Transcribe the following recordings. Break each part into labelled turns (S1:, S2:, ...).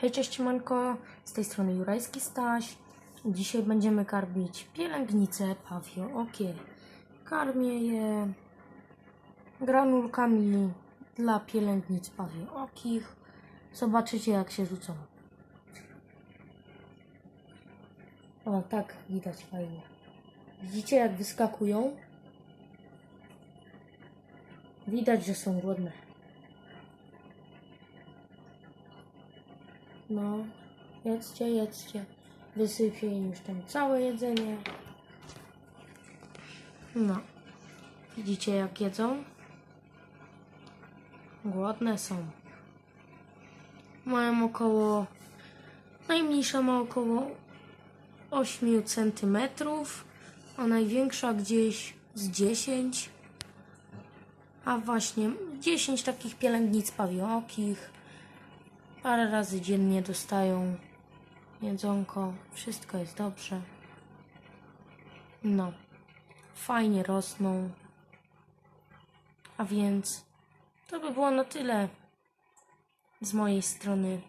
S1: Hej, cześć, manko. Z tej strony Jurajski Staś. Dzisiaj będziemy karmić pielęgnice pawiookie. Karmię je granulkami dla pielęgnic pawiookich. Zobaczycie, jak się rzucą. O, tak, widać fajnie. Widzicie, jak wyskakują? Widać, że są głodne. No, jedzcie, jedzcie. Wysypię im już tam całe jedzenie. No. Widzicie jak jedzą? Głodne są. Mają około... Najmniejsza ma około 8 cm, a największa gdzieś z 10 a właśnie 10 takich pielęgnic pawiokich. Parę razy dziennie dostają jedzonko. Wszystko jest dobrze. No, fajnie rosną. A więc to by było na tyle z mojej strony.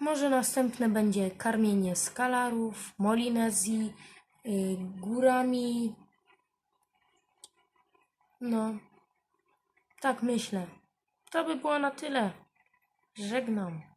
S1: Może następne będzie karmienie skalarów, molinezji, yy, górami. No, tak myślę. To by było na tyle. Żegnam.